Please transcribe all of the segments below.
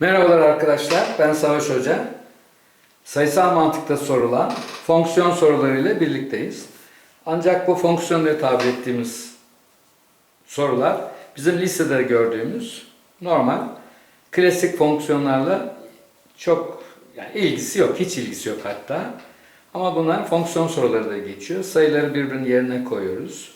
Merhabalar arkadaşlar, ben Savaş Hoca. Sayısal mantıkta sorulan fonksiyon sorularıyla birlikteyiz. Ancak bu fonksiyonları tabir ettiğimiz sorular bizim lisede gördüğümüz normal klasik fonksiyonlarla çok yani ilgisi yok, hiç ilgisi yok hatta. Ama bunlar fonksiyon soruları da geçiyor. Sayıları birbirinin yerine koyuyoruz.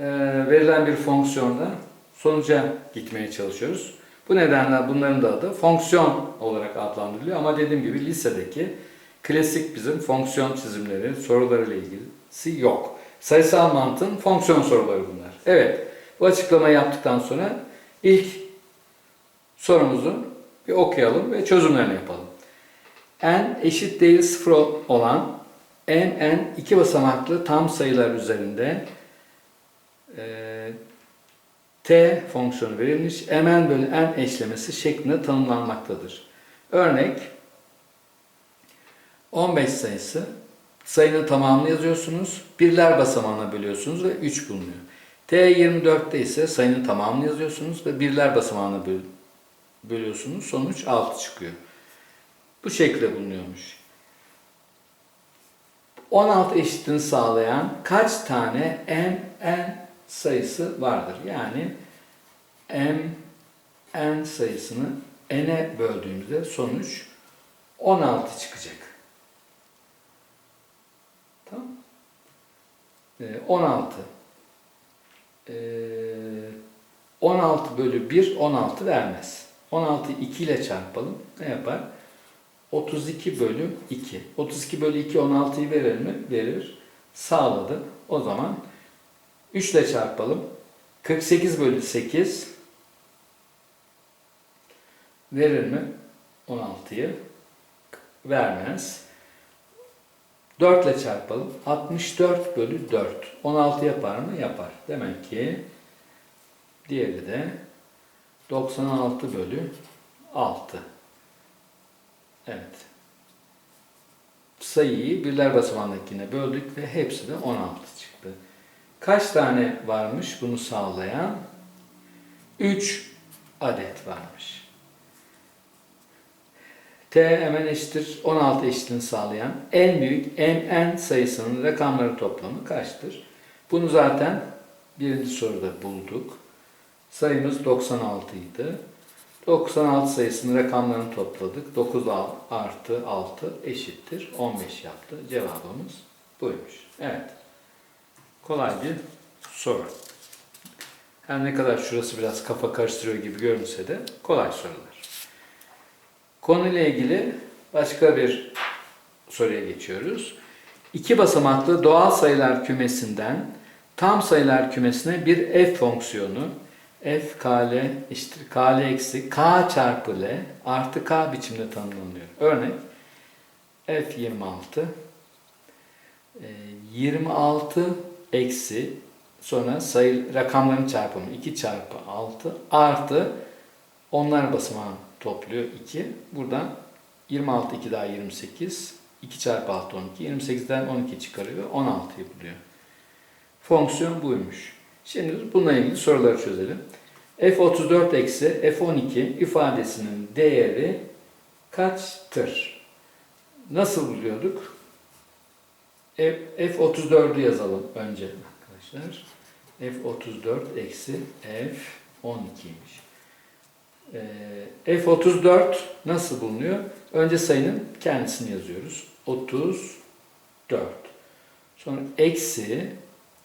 Ee, verilen bir fonksiyonda sonuca gitmeye çalışıyoruz. Bu nedenle bunların da adı fonksiyon olarak adlandırılıyor. Ama dediğim gibi lisedeki klasik bizim fonksiyon çizimleri, sorularıyla ilgisi yok. Sayısal mantığın fonksiyon soruları bunlar. Evet, bu açıklamayı yaptıktan sonra ilk sorumuzu bir okuyalım ve çözümlerini yapalım. n eşit değil sıfır olan n n iki basamaklı tam sayılar üzerinde e, t fonksiyonu verilmiş mn bölü n eşlemesi şeklinde tanımlanmaktadır. Örnek 15 sayısı sayının tamamını yazıyorsunuz. Birler basamağına bölüyorsunuz ve 3 bulunuyor. T 24'te ise sayının tamamını yazıyorsunuz ve birler basamağına böl bölüyorsunuz. Sonuç 6 çıkıyor. Bu şekilde bulunuyormuş. 16 eşitliğini sağlayan kaç tane m n sayısı vardır? Yani m n sayısını n'e böldüğümüzde sonuç 16 çıkacak. Tamam. Ee, 16. Ee, 16 bölü 1 16 vermez. 16'yı 2 ile çarpalım. Ne yapar? 32 bölü 2. 32 bölü 2 16'yı verir mi? Verir. Sağladı. O zaman 3 ile çarpalım. 48 bölü 8 verir mi? 16'yı vermez. 4 ile çarpalım. 64 bölü 4. 16 yapar mı? Yapar. Demek ki diğeri de 96 bölü 6. Evet. Sayıyı birler basamağındakine böldük ve hepsi de 16 çıktı. Kaç tane varmış bunu sağlayan? 3 adet varmış. T mn eşittir 16 eşitliğini sağlayan en büyük mn sayısının rakamları toplamı kaçtır? Bunu zaten birinci soruda bulduk. Sayımız 96 idi. 96 sayısının rakamlarını topladık. 9 artı 6 eşittir 15 yaptı. Cevabımız buymuş. Evet. Kolay bir soru. Her ne kadar şurası biraz kafa karıştırıyor gibi görünse de kolay sorular. Konuyla ilgili başka bir soruya geçiyoruz. İki basamaklı doğal sayılar kümesinden tam sayılar kümesine bir f fonksiyonu f kl eşittir kl eksi k çarpı l artı k biçimde tanımlanıyor. Örnek f 26 26 eksi sonra sayı rakamların çarpımı 2 çarpı 6 artı onlar basamağı topluyor 2. Buradan 26 2 daha 28 2 çarpı 6 12 28'den 12 çıkarıyor 16'yı buluyor. Fonksiyon buymuş. Şimdi bununla ilgili soruları çözelim. f34 eksi f12 ifadesinin değeri kaçtır? Nasıl buluyorduk? F34'ü yazalım önce arkadaşlar. f34 eksi f12'ymiş. f34 nasıl bulunuyor? Önce sayının kendisini yazıyoruz. 34. Sonra eksi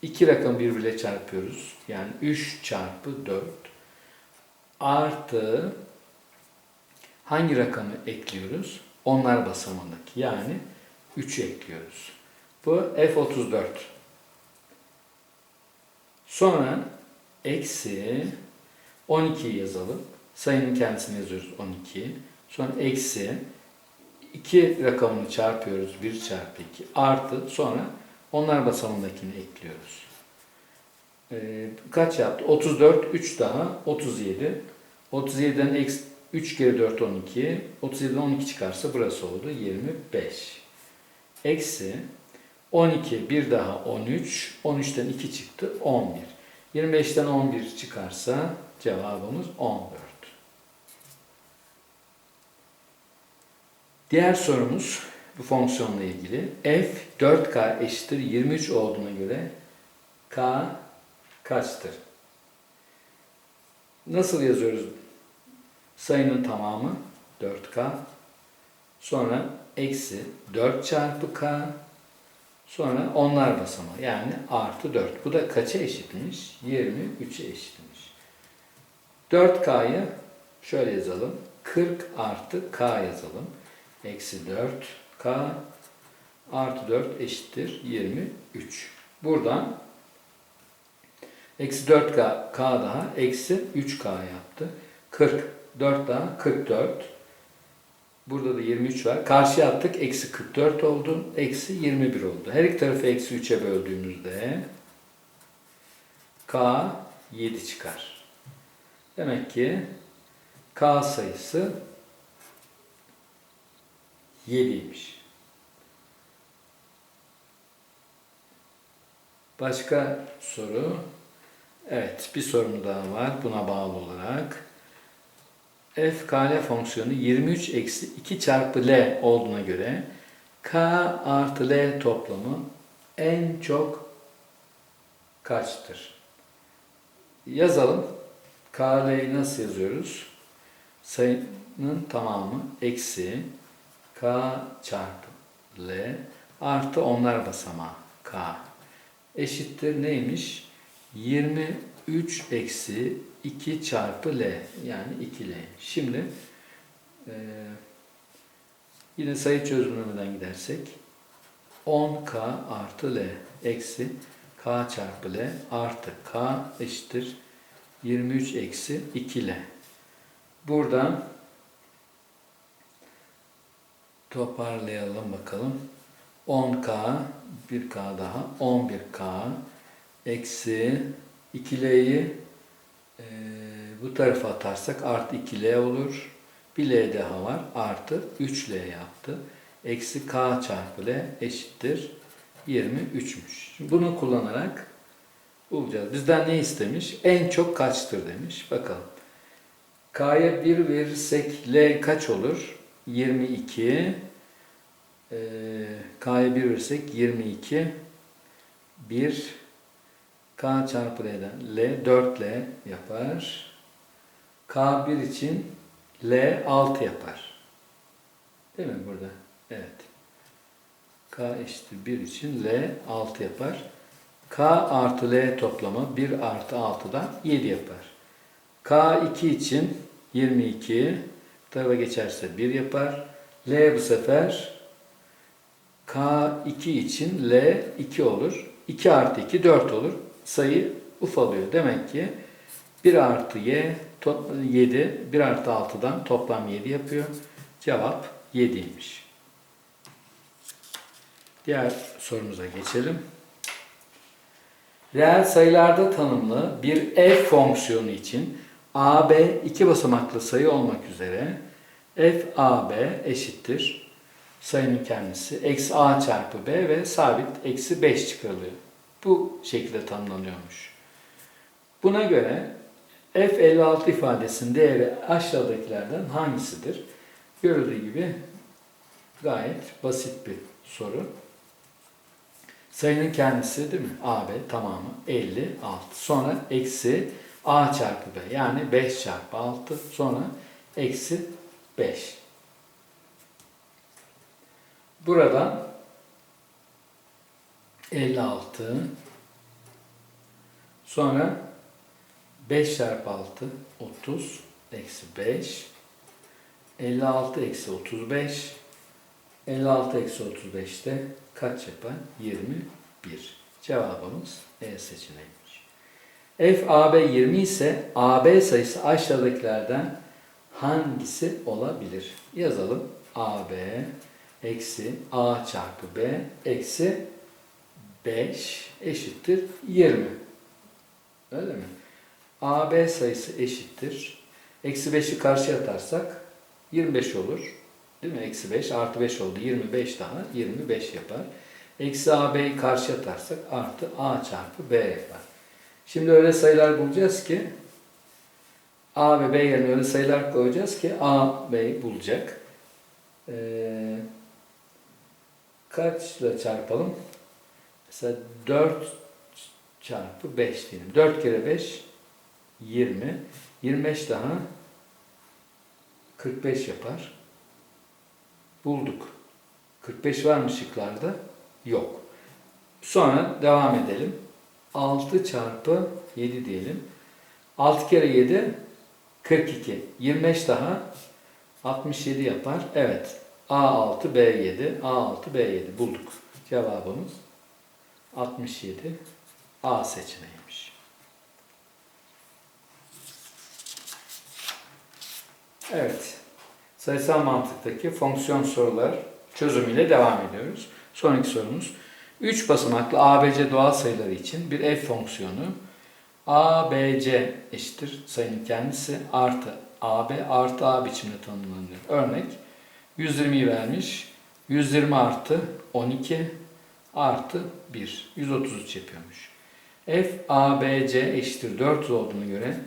iki rakam birbirine çarpıyoruz. Yani 3 çarpı 4 artı hangi rakamı ekliyoruz? Onlar basamağındaki yani 3'ü ekliyoruz. Bu F34. Sonra eksi 12'yi yazalım. Sayının kendisini yazıyoruz 12. Sonra eksi 2 rakamını çarpıyoruz 1 çarpı 2 artı sonra onlar basamındakini ekliyoruz. Ee, kaç yaptı? 34, 3 daha 37. 37'den eksi 3 kere 4 12. 37'den 12 çıkarsa burası oldu 25. Eksi 12 bir daha 13. 13'ten 2 çıktı 11. 25'ten 11 çıkarsa cevabımız 14. Diğer sorumuz bu fonksiyonla ilgili. f 4k eşittir 23 olduğuna göre k kaçtır? Nasıl yazıyoruz? Sayının tamamı 4k. Sonra eksi 4 çarpı k. Sonra onlar basamağı yani artı 4. Bu da kaça eşitmiş? 23'e eşitmiş. 4k'yı şöyle yazalım. 40 artı k yazalım. Eksi 4k artı 4 eşittir 23. Buradan eksi 4k k daha eksi 3k yaptı. 40. 4 daha 44. Burada da 23 var. Karşıya attık. Eksi 44 oldu. Eksi 21 oldu. Her iki tarafı eksi 3'e böldüğümüzde k 7 çıkar. Demek ki k sayısı 7'ymiş. Başka soru. Evet, bir sorum daha var buna bağlı olarak. F kl fonksiyonu 23 eksi 2 çarpı l olduğuna göre k artı l toplamı en çok kaçtır? Yazalım. kl'yi nasıl yazıyoruz? Sayının tamamı eksi k çarpı l artı onlar basamağı k eşittir neymiş? 23 eksi 2 çarpı L yani 2L. Şimdi e, yine sayı çözümlemeden gidersek 10K artı L eksi K çarpı L artı K eşittir 23 eksi 2L. Buradan toparlayalım bakalım. 10K, 1K daha, 11K eksi 2L'yi e, bu tarafa atarsak artı 2L olur. Bir L daha var. Artı 3L yaptı. Eksi K çarpı L eşittir 23'müş. Şimdi bunu kullanarak bulacağız. Bizden ne istemiş? En çok kaçtır demiş. Bakalım. K'ya 1 verirsek L kaç olur? 22. Ee, K'ya 1 verirsek 22. 1 K çarpı L'den L 4L yapar. K1 için L 6 yapar. Değil mi burada? Evet. K eşittir 1 için L 6 yapar. K artı L toplamı 1 artı 6'dan 7 yapar. K2 için 22 bu tarafa geçerse 1 yapar. L bu sefer K2 için L 2 olur. 2 artı 2 4 olur. Sayı ufalıyor. Demek ki 1 artı y 7, 1 artı 6'dan toplam 7 yapıyor. Cevap 7'ymiş. Diğer sorumuza geçelim. Reel sayılarda tanımlı bir f fonksiyonu için ab iki basamaklı sayı olmak üzere f ab eşittir sayının kendisi eksi a çarpı b ve sabit eksi 5 çıkarılıyor. Bu şekilde tanımlanıyormuş. Buna göre f56 ifadesinin değeri aşağıdakilerden hangisidir? Görüldüğü gibi gayet basit bir soru. Sayının kendisi değil mi? AB tamamı 56. Sonra eksi A çarpı B yani 5 çarpı 6. Sonra eksi 5. Buradan 56 sonra 5 çarpı 6 30 eksi 5 56 eksi 35 56 eksi 35'te kaç yapar? 21. Cevabımız E seçeneğiymiş. F AB 20 ise AB sayısı aşağıdakilerden hangisi olabilir? Yazalım. AB eksi A çarpı B eksi 5 eşittir 20. Öyle mi? AB sayısı eşittir. Eksi 5'i karşıya atarsak 25 olur. Değil mi? Eksi 5 artı 5 oldu. 25 daha 25 yapar. Eksi AB'yi karşıya atarsak artı A çarpı B yapar. Şimdi öyle sayılar bulacağız ki A ve B yerine öyle sayılar koyacağız ki A, B'yi bulacak. Ee, kaçla çarpalım? Mesela 4 çarpı 5 diyelim. 4 kere 5 20. 25 daha 45 yapar. Bulduk. 45 var mı şıklarda? Yok. Sonra devam edelim. 6 çarpı 7 diyelim. 6 kere 7 42. 25 daha 67 yapar. Evet. A6 B7 A6 B7 bulduk. Cevabımız 67 A seçeneğiymiş. Evet. Sayısal mantıktaki fonksiyon sorular çözümüyle devam ediyoruz. Sonraki sorumuz 3 basamaklı ABC doğal sayıları için bir f fonksiyonu ABC eşittir sayının kendisi artı AB artı A biçimde tanımlanıyor. Örnek 120'yi vermiş. 120 artı 12 artı 1. 133 yapıyormuş. F ABC eşittir 400 olduğuna göre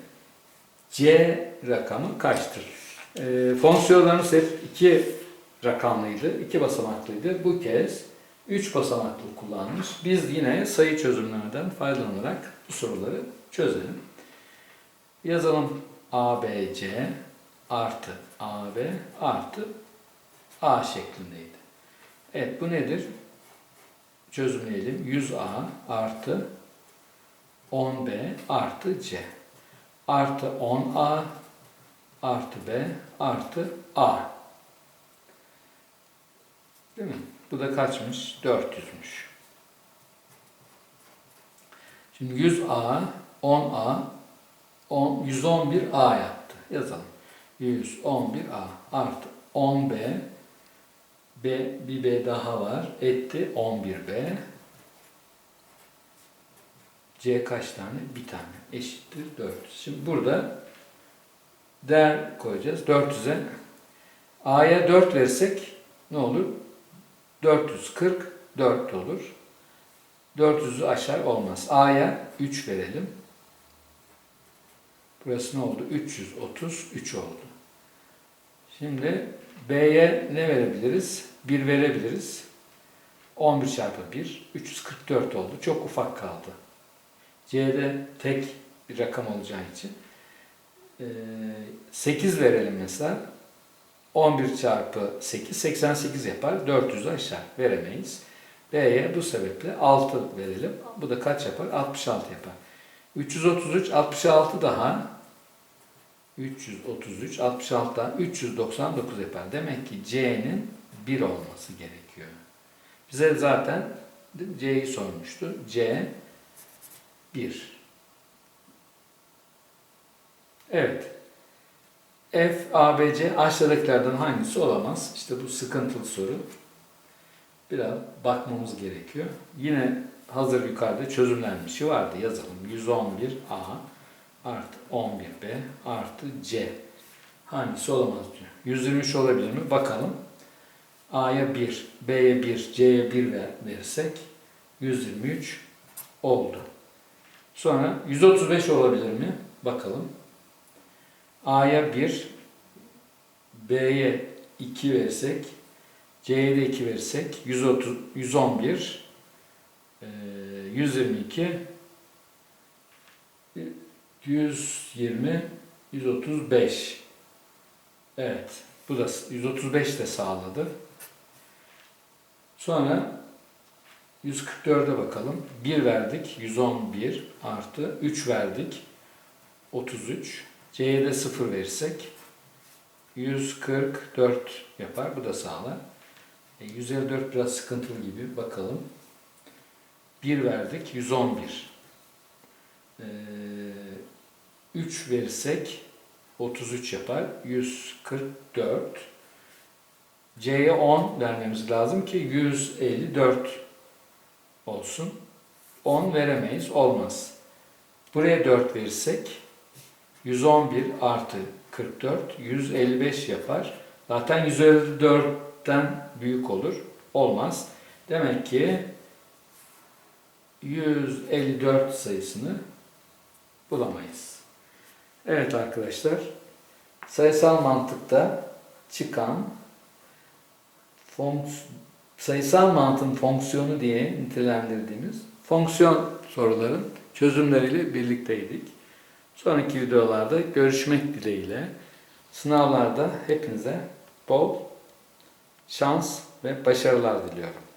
C rakamı kaçtır? E, fonksiyonlarımız hep iki rakamlıydı, iki basamaklıydı. Bu kez 3 basamaklı kullanmış. Biz yine sayı çözümlerden faydalanarak bu soruları çözelim. Yazalım ABC artı AB artı A şeklindeydi. Evet bu nedir? Çözümleyelim. 100A artı 10B artı C artı 10A artı B artı A. Değil mi? Bu da kaçmış? 400'müş. Şimdi 100A, 10A, 10, 111A yaptı. Yazalım. 111A artı 10B, B, bir B daha var. Etti 11B. C kaç tane? Bir tane. Eşittir 400. Şimdi burada değer koyacağız. 400'e A'ya 4 versek ne olur? 444 olur. 400'ü aşar olmaz. A'ya 3 verelim. Burası ne oldu? 333 oldu. Şimdi B'ye ne verebiliriz? 1 verebiliriz. 11 çarpı 1, 344 oldu. Çok ufak kaldı. C'de tek bir rakam olacağı için. 8 verelim mesela. 11 çarpı 8, 88 yapar. 400'ü aşağı veremeyiz. B'ye bu sebeple 6 verelim. Bu da kaç yapar? 66 yapar. 333, 66 daha 333, 66 daha 399 yapar. Demek ki C'nin 1 olması gerekiyor. Bize zaten C'yi sormuştu. C 1. Evet. F, A, B, C aşağıdakilerden hangisi olamaz? İşte bu sıkıntılı soru. Biraz bakmamız gerekiyor. Yine hazır yukarıda çözümlenmişi vardı. Yazalım. 111A artı 11B artı C. Hangisi olamaz diyor. 123 olabilir mi? Bakalım. A'ya 1, B'ye 1, C'ye 1 verirsek 123 oldu. Sonra 135 olabilir mi? Bakalım. A'ya 1, B'ye 2 versek, C'ye de 2 versek 130, 111, 122, 120, 135. Evet, bu da 135 de sağladı. Sonra 144'e bakalım. 1 verdik, 111 artı 3 verdik, 33. C'ye de 0 verirsek 144 yapar. Bu da sağlar. E, 154 biraz sıkıntılı gibi. Bakalım. 1 verdik. 111. E, 3 verirsek 33 yapar. 144. C'ye 10 vermemiz lazım ki 154 olsun. 10 veremeyiz. Olmaz. Buraya 4 verirsek 111 artı 44 155 yapar. Zaten 154'ten büyük olur. Olmaz. Demek ki 154 sayısını bulamayız. Evet arkadaşlar. Sayısal mantıkta çıkan sayısal mantığın fonksiyonu diye nitelendirdiğimiz fonksiyon soruların çözümleriyle birlikteydik. Sonraki videolarda görüşmek dileğiyle sınavlarda hepinize bol şans ve başarılar diliyorum.